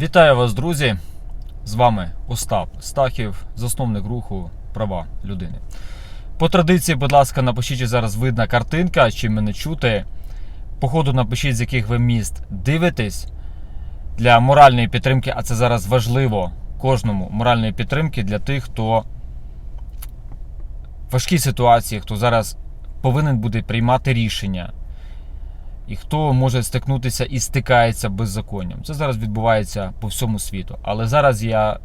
Вітаю вас, друзі! З вами Остап Стахів, засновник руху Права людини. По традиції, будь ласка, напишіть чи зараз видна картинка, чи мене чути. Походу, напишіть, з яких ви міст дивитесь для моральної підтримки, а це зараз важливо кожному моральної підтримки для тих, хто в важкій ситуації, хто зараз повинен буде приймати рішення і хто може стикнутися і стикається беззаконням. Це зараз відбувається по всьому світу. Але зараз я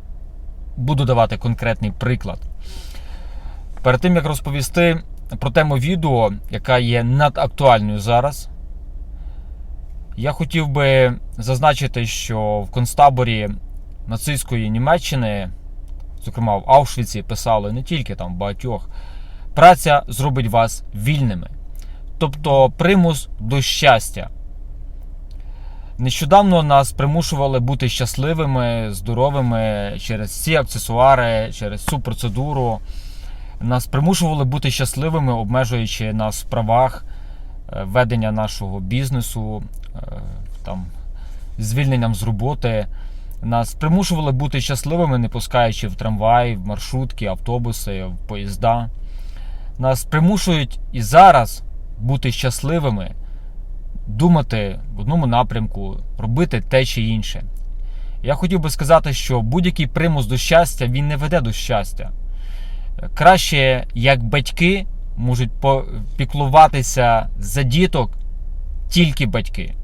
буду давати конкретний приклад. Перед тим як розповісти про тему відео, яка є надактуальною зараз, я хотів би зазначити, що в концтаборі нацистської Німеччини, зокрема в Аушвіці, писали не тільки там багатьох, праця зробить вас вільними тобто примус до щастя. Нещодавно нас примушували бути щасливими, здоровими через ці аксесуари, через цю процедуру. Нас примушували бути щасливими, обмежуючи нас в правах е, ведення нашого бізнесу, е, там, звільненням з роботи. Нас примушували бути щасливими, не пускаючи в трамвай, в маршрутки, автобуси, в поїзда. Нас примушують і зараз бути щасливими, думати в одному напрямку, робити те чи інше. Я хотів би сказати, що будь-який примус до щастя він не веде до щастя. Краще, як батьки можуть піклуватися за діток тільки батьки.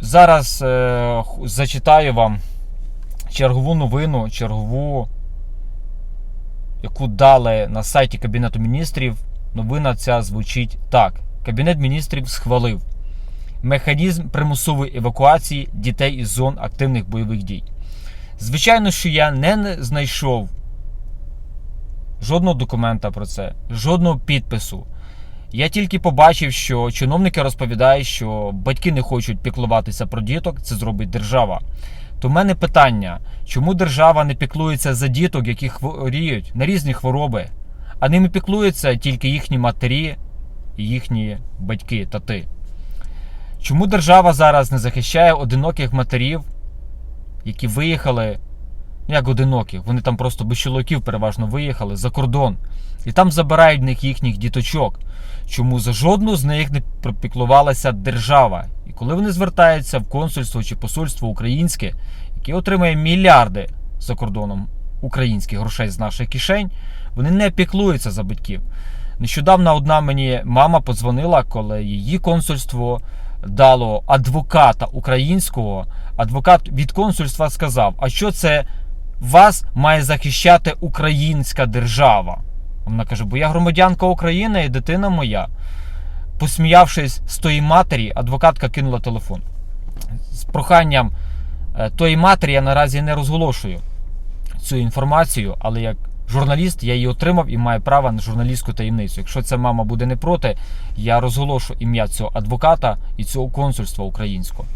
Зараз е, зачитаю вам чергову новину, чергову, яку дали на сайті Кабінету міністрів Новина ця звучить так: Кабінет міністрів схвалив механізм примусової евакуації дітей із зон активних бойових дій. Звичайно, що я не знайшов жодного документа про це, жодного підпису. Я тільки побачив, що чиновники розповідають, що батьки не хочуть піклуватися про діток, це зробить держава. То в мене питання, чому держава не піклується за діток, які хворіють на різні хвороби? А ними піклуються тільки їхні матері їхні батьки тати. Чому держава зараз не захищає одиноких матерів, які виїхали, ну як одиноких, вони там просто без чоловіків переважно виїхали за кордон, і там забирають в них їхніх діточок. Чому за жодну з них не пропіклувалася держава? І коли вони звертаються в консульство чи посольство українське, яке отримує мільярди за кордоном українських грошей з наших кишень, вони не піклуються за батьків. Нещодавно одна мені мама подзвонила, коли її консульство дало адвоката українського. Адвокат від консульства сказав: А що це вас має захищати українська держава? Вона каже: Бо я громадянка України і дитина моя. Посміявшись з тої матері, адвокатка кинула телефон. З проханням е, тої матері я наразі не розголошую цю інформацію, але як журналіст, я її отримав і маю право на журналістську таємницю. Якщо ця мама буде не проти, я розголошу ім'я цього адвоката і цього консульства українського.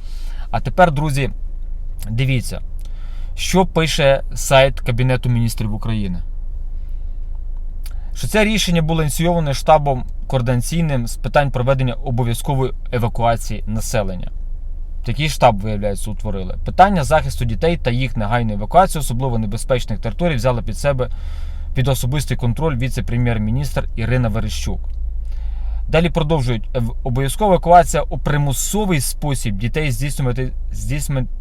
А тепер, друзі, дивіться, що пише сайт Кабінету міністрів України. Що це рішення було ініційоване штабом координаційним з питань проведення обов'язкової евакуації населення. Такий штаб, виявляється, утворили. Питання захисту дітей та їх негайної евакуації, особливо небезпечних територій, взяла під себе під особистий контроль віце-прем'єр-міністр Ірина Верещук. Далі продовжують обов'язкова евакуація у примусовий спосіб дітей здійснювати,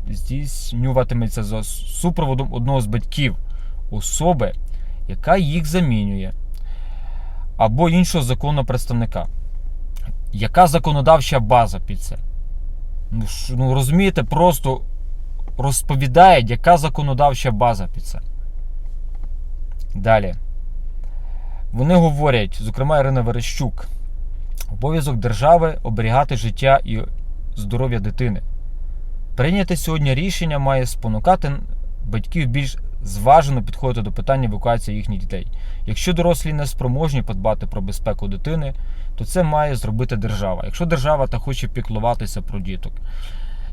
здійснюватиметься за супроводом одного з батьків особи, яка їх замінює, або іншого законного представника. Яка законодавча база під це? Ну, розумієте, просто розповідає, яка законодавча база під це. Далі. Вони говорять, зокрема, Ірина Верещук, обов'язок держави оберігати життя і здоров'я дитини. Прийняте сьогодні рішення має спонукати батьків більш зважено підходити до питання евакуації їхніх дітей. Якщо дорослі не спроможні подбати про безпеку дитини, то це має зробити держава. Якщо держава та хоче піклуватися про діток,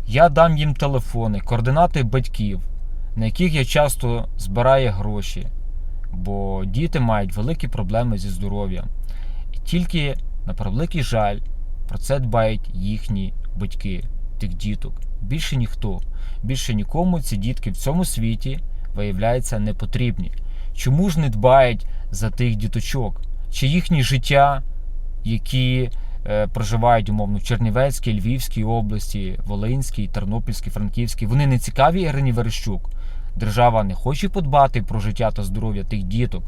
я дам їм телефони, координати батьків, на яких я часто збираю гроші, бо діти мають великі проблеми зі здоров'ям. І тільки, на превеликий жаль, про це дбають їхні батьки. тих діток. Більше ніхто. Більше нікому ці дітки в цьому світі виявляється не потрібні. Чому ж не дбають за тих діточок? Чи їхні життя, які е, проживають умовно в Чернівецькій, Львівській області, Волинській, Тернопільській, Франківській, вони не цікаві Ірині Верещук? Держава не хоче подбати про життя та здоров'я тих діток.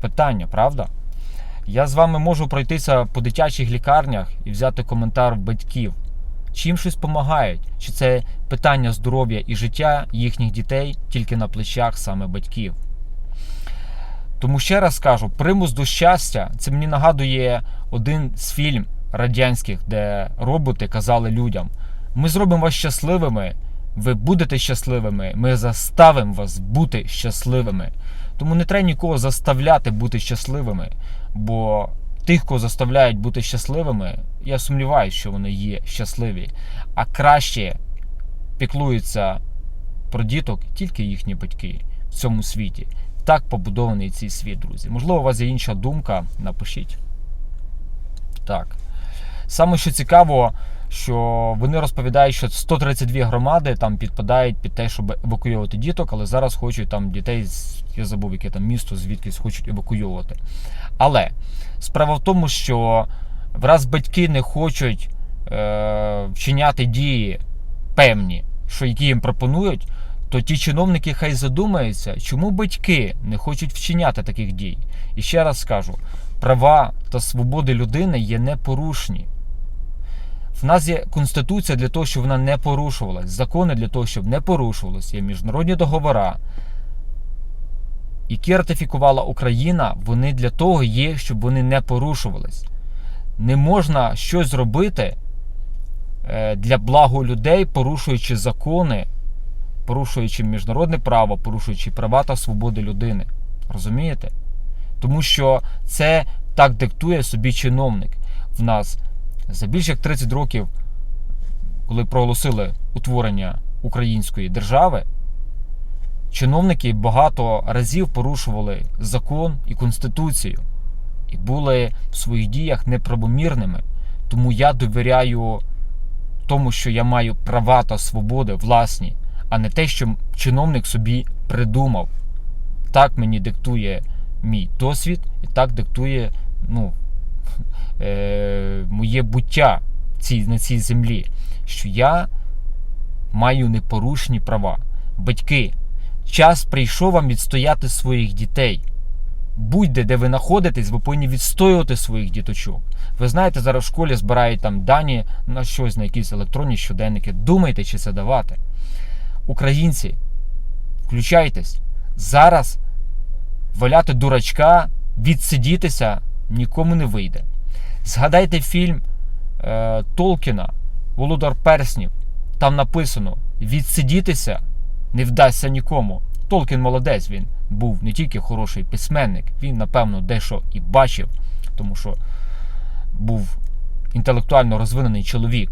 Питання, правда? Я з вами можу пройтися по дитячих лікарнях і взяти коментар батьків. Чи їм щось допомагають? Чи це питання здоров'я і життя їхніх дітей тільки на плечах саме батьків? Тому ще раз кажу: примус до щастя це мені нагадує один з фільм радянських, де роботи казали людям: ми зробимо вас щасливими, ви будете щасливими, ми заставимо вас бути щасливими. Тому не треба нікого заставляти бути щасливими, бо тих, кого заставляють бути щасливими, я сумніваюся, що вони є щасливі. А краще піклуються про діток тільки їхні батьки в цьому світі. Так побудований цей світ, друзі. Можливо, у вас є інша думка, напишіть. Так. Саме що цікаво, що вони розповідають, що 132 громади там підпадають під те, щоб евакуювати діток, але зараз хочуть там дітей я забув, яке там місто, звідкись хочуть евакуювати. Але справа в тому, що враз батьки не хочуть е, вчиняти дії певні, що які їм пропонують, то ті чиновники хай задумаються, чому батьки не хочуть вчиняти таких дій. І ще раз скажу: права та свободи людини є непорушні. В нас є конституція для того, щоб вона не порушувалась. Закони для того, щоб не порушувалось. Є міжнародні договори, які ратифікувала Україна, вони для того є, щоб вони не порушувались. Не можна щось зробити е, для благо людей, порушуючи закони, порушуючи міжнародне право, порушуючи права та свободи людини. Розумієте? Тому що це так диктує собі чиновник. В нас за більше як 30 років, коли проголосили утворення української держави, чиновники багато разів порушували закон і конституцію і були в своїх діях неправомірними. Тому я довіряю тому, що я маю права та свободи власні, а не те, що чиновник собі придумав. Так мені диктує мій досвід, і так диктує ну, е, моє буття цій, на цій землі, що я маю непорушні права. Батьки, час прийшов вам відстояти своїх дітей. Будь-де, де ви знаходитесь, ви повинні відстоювати своїх діточок. Ви знаєте, зараз в школі збирають там дані на щось, на якісь електронні щоденники. Думайте, чи це давати. Українці, включайтесь. Зараз валяти дурачка, відсидітися нікому не вийде. Згадайте фільм е, Толкіна Володар Перснів. Там написано: відсидітися не вдасться нікому. Толкін молодець, він був не тільки хороший письменник, він, напевно, дещо і бачив, тому що був інтелектуально розвинений чоловік.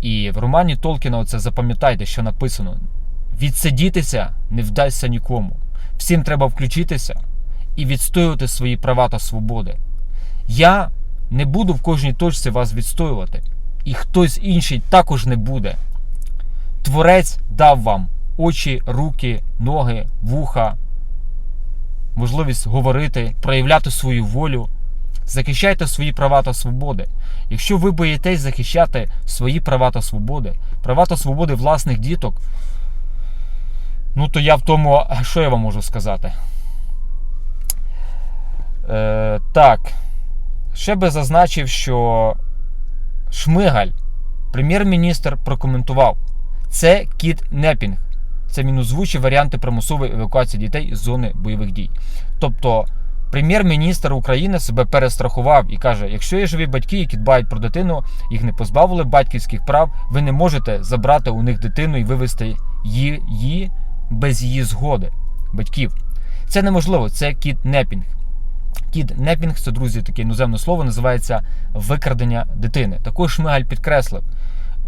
І в романі Толкіна оце запам'ятайте, що написано: відсидітися не вдасться нікому. Всім треба включитися і відстоювати свої права та свободи. Я не буду в кожній точці вас відстоювати, і хтось інший також не буде. Творець дав вам очі, руки, ноги, вуха, можливість говорити, проявляти свою волю. Захищайте свої права та свободи. Якщо ви боїтесь захищати свої права та свободи, права та свободи власних діток, ну то я в тому, що я вам можу сказати? Е, Так, ще би зазначив, що Шмигаль, прем'єр-міністр, прокоментував, це кіт-непінг. Це він озвучив варіанти примусової евакуації дітей з зони бойових дій. Тобто, прем'єр-міністр України себе перестрахував і каже: якщо є живі батьки, які дбають про дитину, їх не позбавили батьківських прав, ви не можете забрати у них дитину і вивезти її без її згоди батьків. Це неможливо, це кіднепінг. Кіднепінг це, друзі, таке іноземне слово, називається викрадення дитини. Також Шмигаль підкреслив.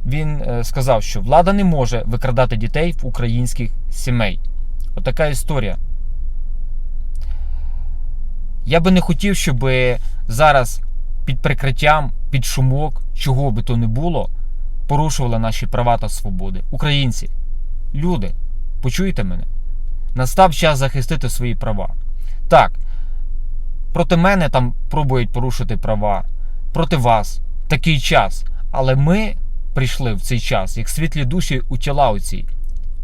Він е, сказав, що влада не може викрадати дітей в українських сімей. Отака історія. Я би не хотів, щоб зараз під прикриттям, під шумок, чого би то не було, порушували наші права та свободи. Українці, люди, почуйте мене. Настав час захистити свої права. Так, проти мене там пробують порушити права, проти вас такий час. Але ми прийшли в цей час, як світлі душі у тіла оці,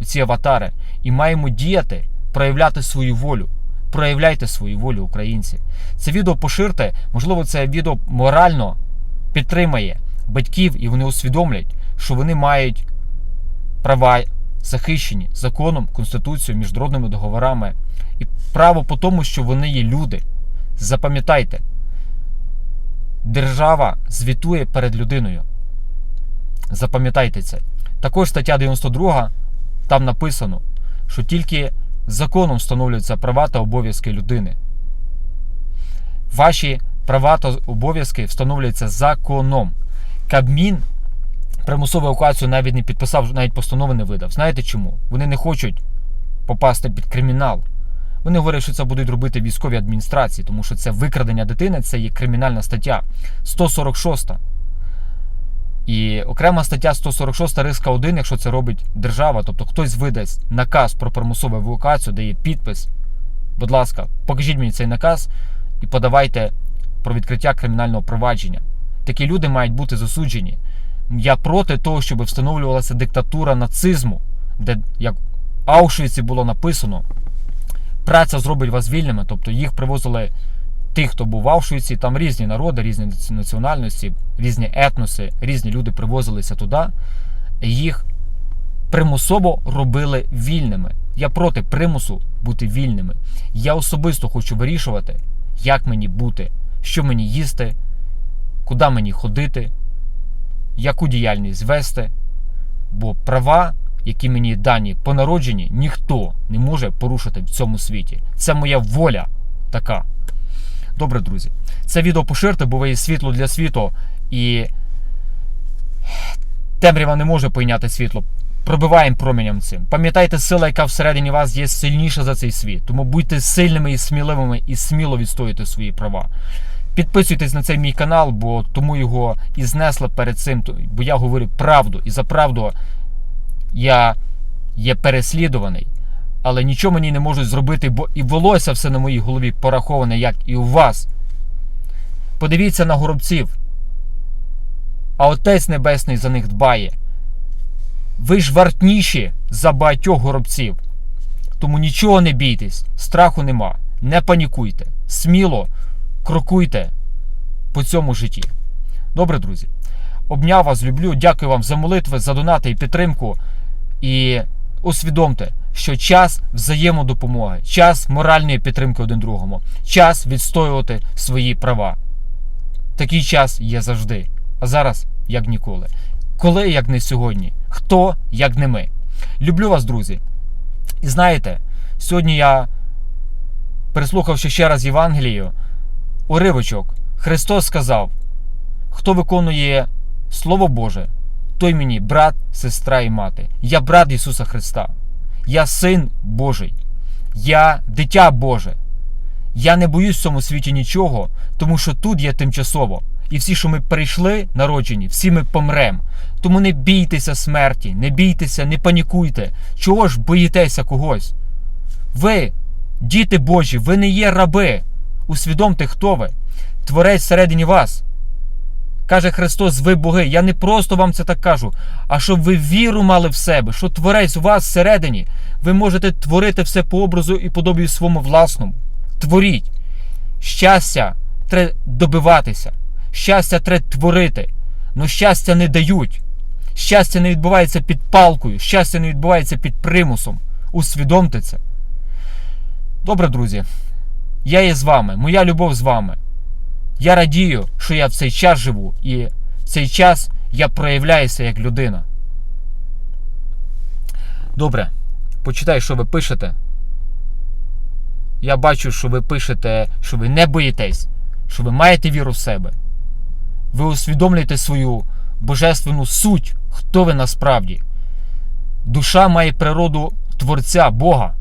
у ці аватари, і маємо діяти, проявляти свою волю. Проявляйте свою волю, українці. Це відео поширте, можливо, це відео морально підтримає батьків, і вони усвідомлять, що вони мають права захищені законом, конституцією, міжнародними договорами і право по тому, що вони є люди. Запам'ятайте, держава звітує перед людиною. Запам'ятайте це. Також стаття 92, там написано, що тільки законом встановлюються права та обов'язки людини. Ваші права та обов'язки встановлюються законом. Кабмін примусову евакуацію навіть не підписав, навіть постанови не видав. Знаєте чому? Вони не хочуть попасти під кримінал. Вони говорять, що це будуть робити військові адміністрації, тому що це викрадення дитини, це є кримінальна стаття 146. І окрема стаття 146 риска 1, якщо це робить держава, тобто хтось видасть наказ про примусову евакуацію, де є підпис. Будь ласка, покажіть мені цей наказ і подавайте про відкриття кримінального провадження. Такі люди мають бути засуджені. Я проти того, щоб встановлювалася диктатура нацизму, де як в Аушвіці було написано, праця зробить вас вільними, тобто їх привозили тих, хто був в Аушвіці, там різні народи, різні національності, різні етноси, різні люди привозилися туди, їх примусово робили вільними. Я проти примусу бути вільними. Я особисто хочу вирішувати, як мені бути, що мені їсти, куди мені ходити, яку діяльність вести. Бо права, які мені дані по народженні, ніхто не може порушити в цьому світі. Це моя воля така. Добре, друзі. Це відео поширте, бо ви є світло для світу, і темрява не може пойняти світло. Пробиваємо проміням цим. Пам'ятайте, сила, яка всередині вас є сильніша за цей світ. Тому будьте сильними і сміливими і сміло відстоюйте свої права. Підписуйтесь на цей мій канал, бо тому його і знесли перед цим. Бо я говорю правду, і за правду я є переслідуваний. Але нічого мені не можуть зробити, бо і волосся все на моїй голові пораховане, як і у вас. Подивіться на горобців. А Отець Небесний за них дбає. Ви ж вартніші за багатьох горобців. Тому нічого не бійтесь, страху нема. Не панікуйте. Сміло крокуйте по цьому житті. Добре, друзі. Обняв вас, люблю. Дякую вам за молитви, за донати і підтримку. І усвідомте, що час взаємодопомоги, час моральної підтримки один другому, час відстоювати свої права. Такий час є завжди. А зараз як ніколи. Коли як не сьогодні? Хто як не ми? Люблю вас, друзі. І знаєте, сьогодні я, переслухавши ще раз Євангелію, уривочок, Христос сказав: хто виконує Слово Боже, той мені брат, сестра і мати. Я брат Ісуса Христа. Я син Божий. Я дитя Боже. Я не боюсь в цьому світі нічого, тому що тут є тимчасово. І всі, що ми прийшли народжені, всі ми помрем. Тому не бійтеся смерті, не бійтеся, не панікуйте. Чого ж боїтеся когось? Ви, діти Божі, ви не є раби. Усвідомте, хто ви. Творець всередині вас. Каже Христос, ви боги. Я не просто вам це так кажу, а щоб ви віру мали в себе, що творець у вас всередині, ви можете творити все по образу і подобію своєму власному. Творіть. Щастя треба добиватися. Щастя треба творити. Но щастя не дають. Щастя не відбувається під палкою, щастя не відбувається під примусом. Усвідомте це. Добре, друзі. Я є з вами, моя любов з вами. Я радію, що я в цей час живу, і в цей час я проявляюся як людина. Добре, почитай, що ви пишете. Я бачу, що ви пишете, що ви не боїтесь, що ви маєте віру в себе. Ви усвідомлюєте свою божественну суть, хто ви насправді. Душа має природу Творця Бога.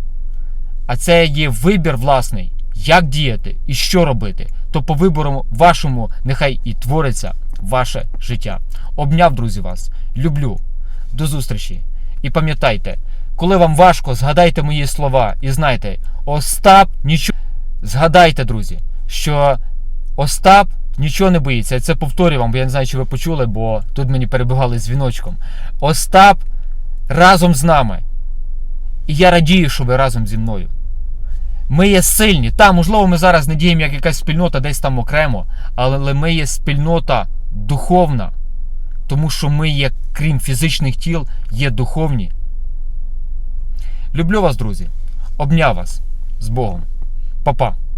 А це є вибір власний, як діяти і що робити. То по вибору вашому нехай і твориться ваше життя. Обняв, друзі, вас. Люблю. До зустрічі. І пам'ятайте, коли вам важко, згадайте мої слова і знайте, Остап нічого. Згадайте, друзі, що Остап нічого не боїться. Це повторюю вам, бо я не знаю, чи ви почули, бо тут мені перебігали дзвіночком. Остап разом з нами. І я радію, що ви разом зі мною. Ми є сильні. Та, можливо, ми зараз не діємо як якась спільнота десь там окремо, але ми є спільнота духовна. Тому що ми є, крім фізичних тіл, є духовні. Люблю вас, друзі. Обняв вас з Богом. Па-па.